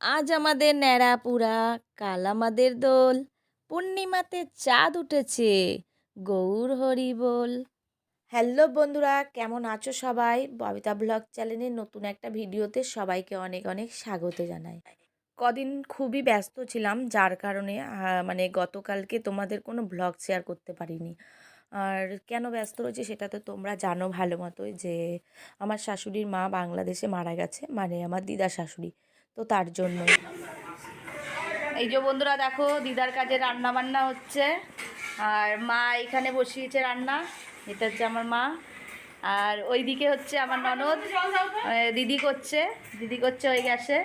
আজ আমাদের ন্যাড়া পুরা, কাল আমাদের দোল। পূর্ণিমাতে চাঁদ উঠেছে, গৌর হরি বল। হ্যালো বন্ধুরা, কেমন আছো সবাই? ববিতা ব্লগ চ্যানেলের নতুন একটা ভিডিওতে সবাইকে অনেক অনেক স্বাগত জানাই। কদিন খুবই ব্যস্ত ছিলাম, যার কারণে মানে গতকালকে তোমাদের কোনো ব্লগ শেয়ার করতে পারিনি। আর কেন ব্যস্ত রয়েছে সেটা তো তোমরা জানো ভালো মতোই যে, আমার শাশুড়ির মা বাংলাদেশে মারা গেছে মানে আমার দিদা শাশুড়ি। তো তার জন্যই। এই যে বন্ধুরা দেখো দিদার কাজে রান্না বান্না হচ্ছে। আর মা এখানে বসিয়েছে রান্না। এটা হচ্ছে আমার মা। আর ওই দিকে হচ্ছে আমার ননদ। দিদি করছে। দিদি করছে ওই গ্যাসে।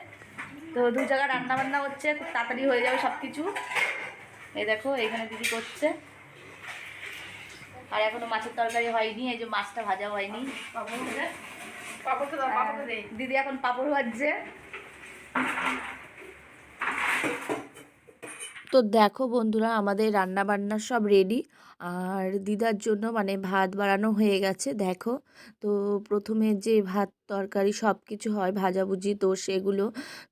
তো দু জায়গায় রান্না বান্না হচ্ছে। খুব তাড়াতাড়ি হয়ে যাবে সব কিছু এই দেখো এখানে দিদি করছে। আর এখনও মাছের তরকারি হয়নি। এই যে মাছটা ভাজা হয়নি। দিদি এখন পাপড় ভাজছে। তো দেখো বন্ধুরা, আমাদের রান্না বান্না সব রেডি আর দিদার জন্য মানে ভাত বাড়ানো হয়ে গেছে, দেখো। তো প্রথমে যে ভাত তরকারি সব কিছু হয়, ভাজাভুজি তো সেগুলো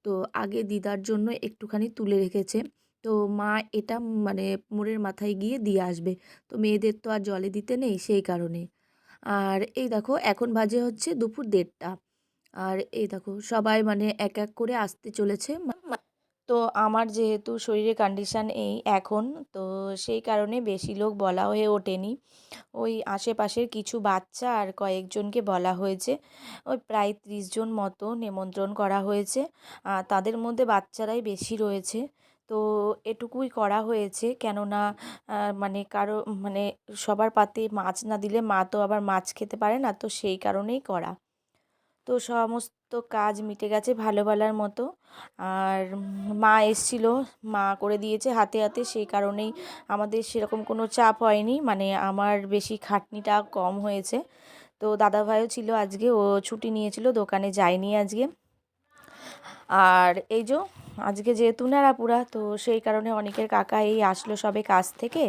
তো আগে দিদার জন্য একটুখানি তুলে রেখেছে। তো মা এটা মানে মোড়ের মাথায় গিয়ে দিয়ে আসবে। তো মেয়েদের তো আর জলে দিতে নেই সেই কারণে। আর এই দেখো, এখন বাজে হচ্ছে দুপুর দেড়টা। আর এই দেখো, সবাই মানে এক এক করে আসতে চলেছে। তো আমার যেহেতু শরীরের কন্ডিশান এই এখন, তো সেই কারণে বেশি লোক বলা হয়ে ওঠেনি। ওই আশেপাশের কিছু বাচ্চা আর কয়েকজনকে বলা হয়েছে। ওই প্রায় ত্রিশ জন মতো নিমন্ত্রণ করা হয়েছে। তাদের মধ্যে বাচ্চারাই বেশি রয়েছে। তো এটুকুই করা হয়েছে। কেননা মানে কারও মানে সবার পাতে মাছ না দিলে মা তো আবার মাছ খেতে পারে না, তো সেই কারণেই করা। তো সমস্ত কাজ মিটে গেছে ভালো ভালার মতো। আর মা এসছিল, মা করে দিয়েছে হাতে হাতে। সেই কারণেই আমাদের সেরকম কোনো চাপ হয়নি। মানে আমার বেশি খাটনিটা কম হয়েছে। তো দাদাভাইও ছিল আজকে, ও ছুটি নিয়েছিল, দোকানে যায়নি আজকে। আর এই যে আজকে যেহেতু নাড়াপুরা, তো সেই কারণে অনেকের কাকা এই আসলো সবে কাজ থেকে।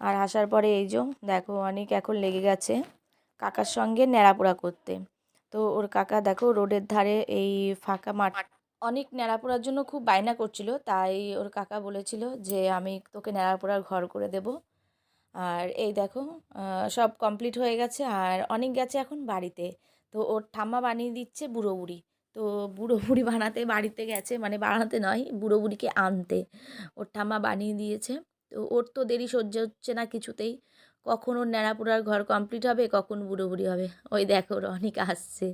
আর আসার পরে এই যে দেখো অনেক এখন লেগে গেছে কাকার সঙ্গে ন্যাড়াপোড়া করতে। তো ওর কাকা দেখো রোডের ধারে এই ফাঁকা মাঠ। অনেক ন্যাড়াপোড়ার জন্য খুব বায়না করছিল, তাই ওর কাকা বলেছিল যে আমি তোকে ন্যাড়াপোড়ার ঘর করে দেব। আর এই দেখো সব কমপ্লিট হয়ে গেছে আর অনেক গেছে এখন বাড়িতে। তো ওর ঠাম্মা বানিয়ে দিচ্ছে বুড়ো বুড়ি। তো বুড়ো বুড়ি বানাতে বাড়িতে গেছে মানে বানাতে নয়, বুড়ো বুড়িকে আনতে। ওর ঠাম্মা বানিয়ে দিয়েছে। তো ওর তো দেরি সহ্য হচ্ছে না কিছুতেই। কখন ওর ন্যাড়াপোড়ার ঘর কমপ্লিট হবে, কখন বুড়ো বুড়ি হবে। ওই দেখো, রনিক আসছে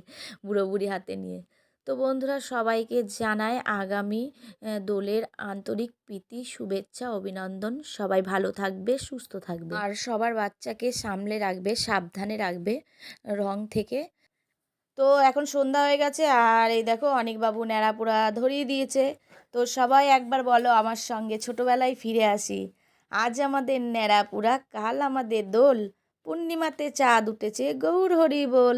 বুড়ো বুড়ি হাতে নিয়ে। তো বন্ধুরা, সবাইকে জানায় আগামী দোলের আন্তরিক প্রীতি, শুভেচ্ছা, অভিনন্দন। সবাই ভালো থাকবে, সুস্থ থাকবে। আর সবার বাচ্চাকে সামলে রাখবে, সাবধানে রাখবে রং থেকে। তো এখন সন্ধ্যা হয়ে গেছে, আর এই দেখো অনেক বাবু ন্যাড়াপোড়া ধরিয়ে দিয়েছে। তো সবাই একবার বলো আমার সঙ্গে ছোটবেলায় ফিরে আসি। আজ আমাদের ন্যাড়া পুরা কাল আমাদের দোল। পূর্ণিমাতে চাঁদ উঠেছে গৌর হরি বল।